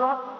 sotto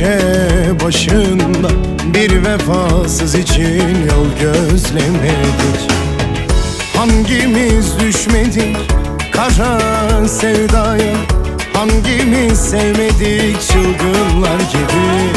köşe başında Bir vefasız için yol gözlemedik. Hangimiz düşmedik kara sevdaya? Hangimiz sevmedik çılgınlar gibi?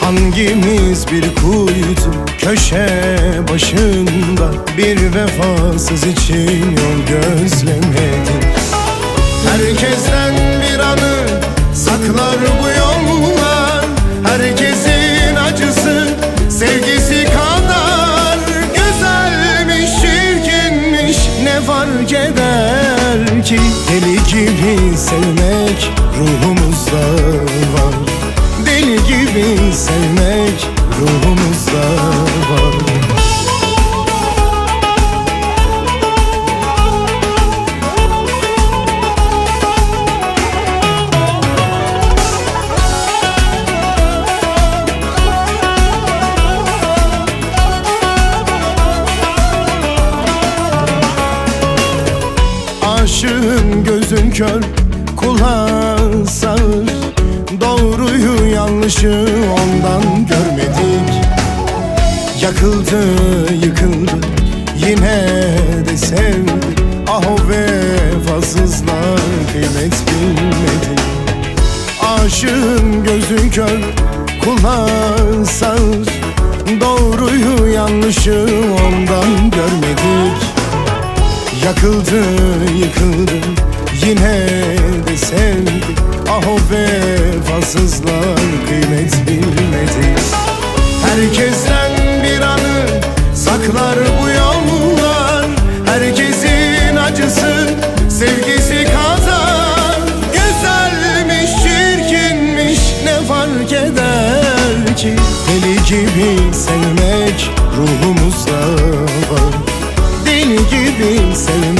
Hangimiz bir kuytu köşe başında Bir vefasız için yol gözlemedik? Herkesten bir anı saklar bu fark eder ki Deli gibi sevmek ruhumuzda var. Deli gibi sevmek Aşığın gözün kör kulağın sağır. Doğruyu yanlışı ondan görmedik. Yakıldı yıkıldı yine de sevdik Ah o vefasızlar kıymet bilmedik. Aşığın gözü kör kulağın sağır. Doğruyu yanlışı ondan görmedik Yakıldı yıkıldı. Yine de sevdik Ah o vefasızlar kıymet bilmedi. Herkesten bir anı saklar bu yollar. Herkesin acısı sevgisi kadar. Güzelmiş çirkinmiş ne fark eder ki? Deli gibi sevmek ruhumuzda var Gibi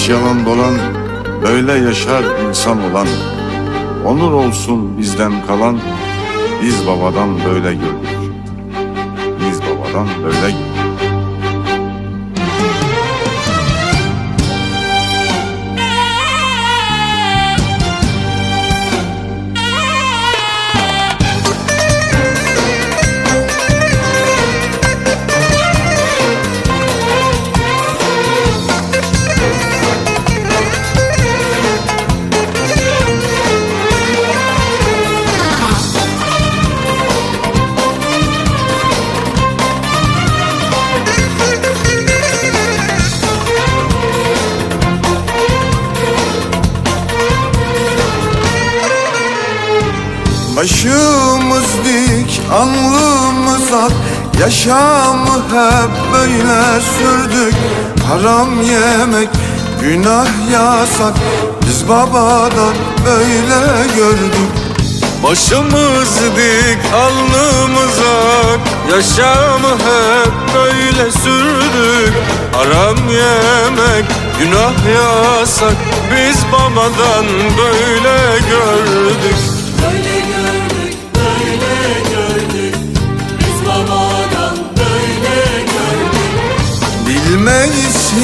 hiç yalan dolan Böyle yaşar insan olan. Onur olsun bizden kalan Biz babadan böyle gördük Biz babadan böyle gördük Başımız dik, alnımız ak. Yaşamı hep böyle sürdük. Haram yemek, günah yasak. Biz babadan böyle gördük. Başımız dik alnımız ak. Yaşamı hep böyle sürdük. Haram yemek günah yasak. Biz babadan böyle gördük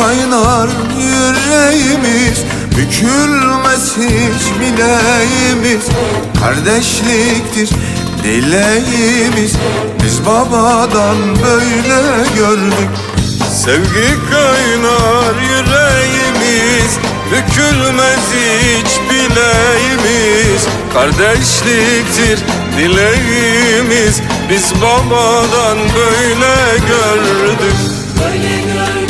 kaynar yüreğimiz Bükülmez bileğimiz. Kardeşliktir dileğimiz Biz babadan böyle gördük. Sevgi kaynar yüreğimiz Bükülmez hiç bileğimiz. Kardeşliktir dileğimiz Biz babadan böyle gördük. Böyle gördük,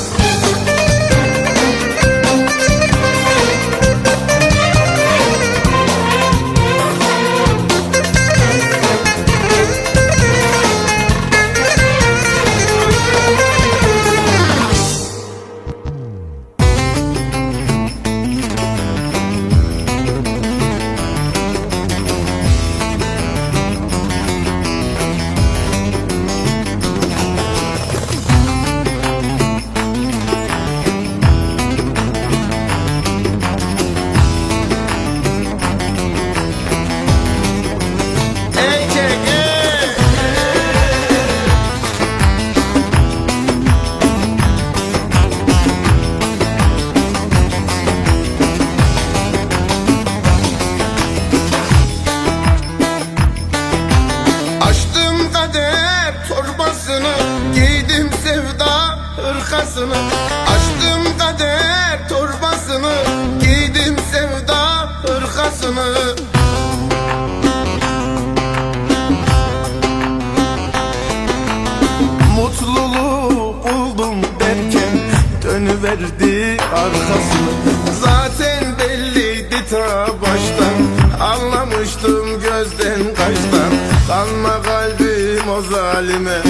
Gözden kaçtan Kanma kalbim o zalime.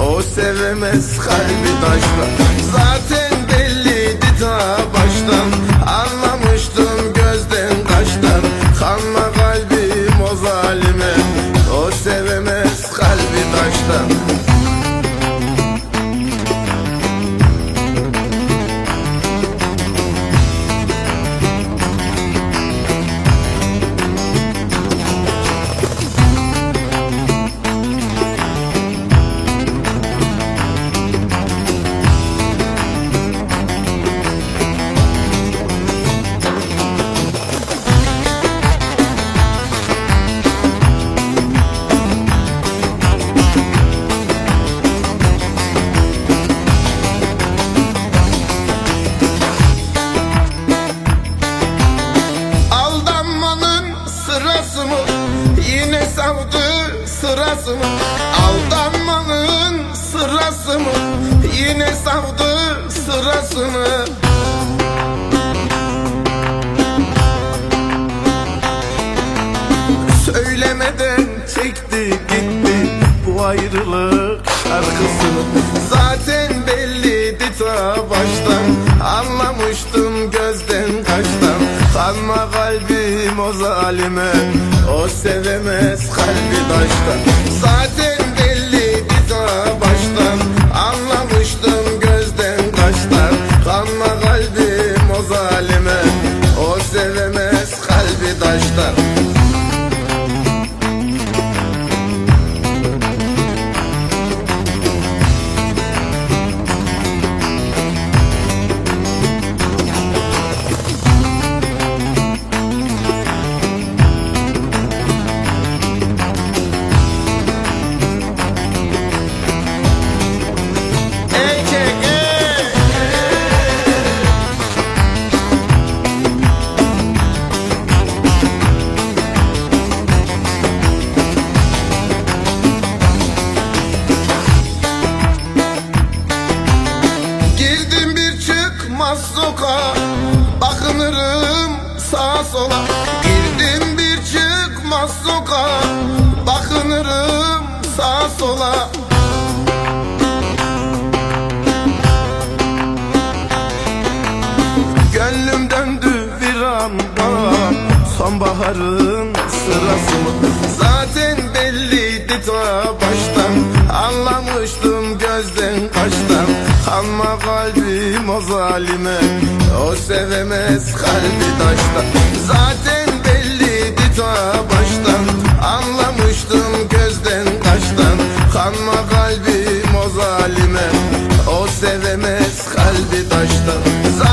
O sevemez kalbi taşla. Zaten belliydi ta baştan. Anlamıştım gözden kaçtan. Kanma kalbim o zalime. O sevemez kalbi taştan sırası mı? Aldanmanın sırası mı? Yine savdı sırası mı? Söylemeden çekti gitti bu ayrılık şarkısını Zaten belliydi ta baştan Anlamıştım gözden kaçtan Kanma kalbim o zalime O sevemez kalbi taştan Zaten Sonbaharın sırası. Mı? Zaten belliydi ta baştan. Anlamıştım gözden kaçtan. Kanma kalbim o zalime O sevemez kalbi taştan. Zaten belliydi ta baştan. Anlamıştım gözden kaçtan. Kanma kalbim o zalime O sevemez kalbi taştan